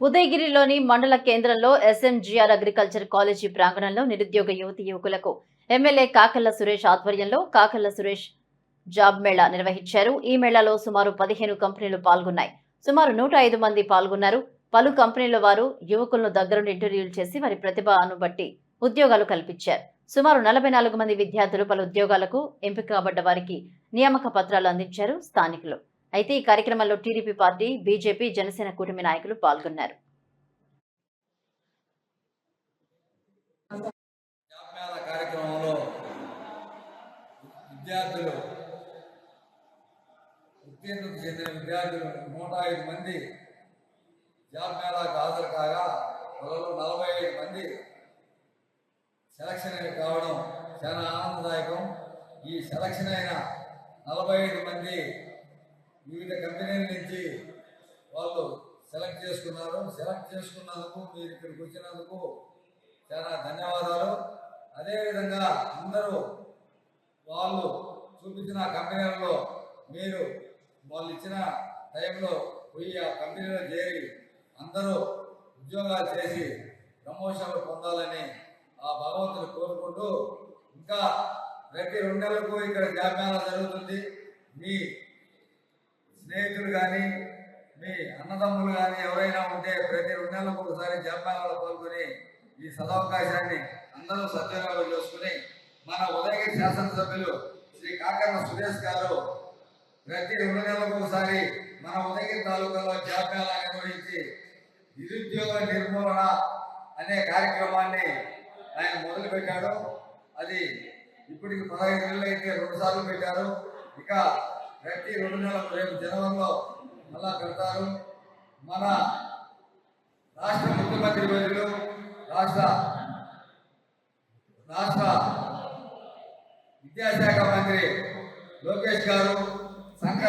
ఉదయగిరిలోని మండల కేంద్రంలో ఎస్ఎంజీఆర్ agriculture college ప్రాంగణంలో నిరుద్యోగ యువతి యువకులకు ఎమ్మెల్యే కాకల్ల సురేష్ ఆధ్వర్యంలో కాకల్ల సురేష్ జాబ్ మేళా నిర్వహించారు. ఈ మేళాలో సుమారు పదిహేను కంపెనీలు పాల్గొన్నాయి. సుమారు నూట ఐదు మంది పాల్గొన్నారు. పలు కంపెనీల వారు యువకులను దగ్గరుండి ఇంటర్వ్యూలు చేసి వారి ప్రతిభను బట్టి ఉద్యోగాలు కల్పించారు. సుమారు నలభై నాలుగు మంది విద్యార్థులు పలు ఉద్యోగాలకు ఎంపిక కాబడ్డ వారికి నియామక పత్రాలు అందించారు స్థానికులు. అయితే ఈ కార్యక్రమంలో టీడీపీ పార్టీ బీజేపీ జనసేన కూటమి నాయకులు పాల్గొన్నారు. కార్యక్రమంలో విద్యార్థులు ఉత్తీర్ణత చెందిన విద్యార్థులు నూట ఐదు మంది జాబ్ మేళాకు హాజరు కాగా నలభై ఐదు మంది సెలక్షన్ అయి కావడం చాలా ఆనందదాయకం. ఈ సెలక్షన్ అయిన నలభై ఐదు మంది వివిధ కంపెనీల నుంచి వాళ్ళు సెలెక్ట్ చేసుకున్నారు. సెలెక్ట్ చేసుకున్నందుకు మీరు ఇక్కడికి వచ్చినందుకు చాలా ధన్యవాదాలు. అదేవిధంగా అందరూ వాళ్ళు చూపించిన కంపెనీలలో మీరు వాళ్ళు ఇచ్చిన టైంలో పోయి ఆ కంపెనీలో చేరి అందరూ ఉద్యోగాలు చేసి ప్రమోషన్లు పొందాలని ఆ భగవంతుని కోరుకుంటూ ఇంకా ప్రతి రెండు నెలలకు ఇక్కడ జాబ్ జరుగుతుంది. మీ స్నేహితులు కానీ మీ అన్నదమ్ములు కానీ ఎవరైనా ఉంటే ప్రతి రెండు నెలలకు ఒకసారి జాబ్ పాల్గొని ఈ సదవకాశాన్ని అందరూ సద్వినియోగం చేసుకుని మన ఉదయగిరి శాసనసభ్యులు శ్రీ కాకర్ణ సురేష్ గారు ప్రతి రెండు నెలలకు ఒకసారి మన ఉదయగిరి తాలూకాలో జాబ్ నిర్వహించి నిరుద్యోగ నిర్మూలన అనే కార్యక్రమాన్ని ఆయన మొదలుపెట్టాడు. అది ఇప్పటికి పదహైదు నెలలు అయితే రెండు సార్లు పెట్టారు. ఇక ప్రతి రెండు నెలలకు రేపు జనవరిలో మళ్ళా పెడతారు. మన రాష్ట్ర ముఖ్యమంత్రి వర్యులు రాష్ట్ర రాష్ట్ర విద్యాశాఖ మంత్రి లోకేష్ గారు సంఘ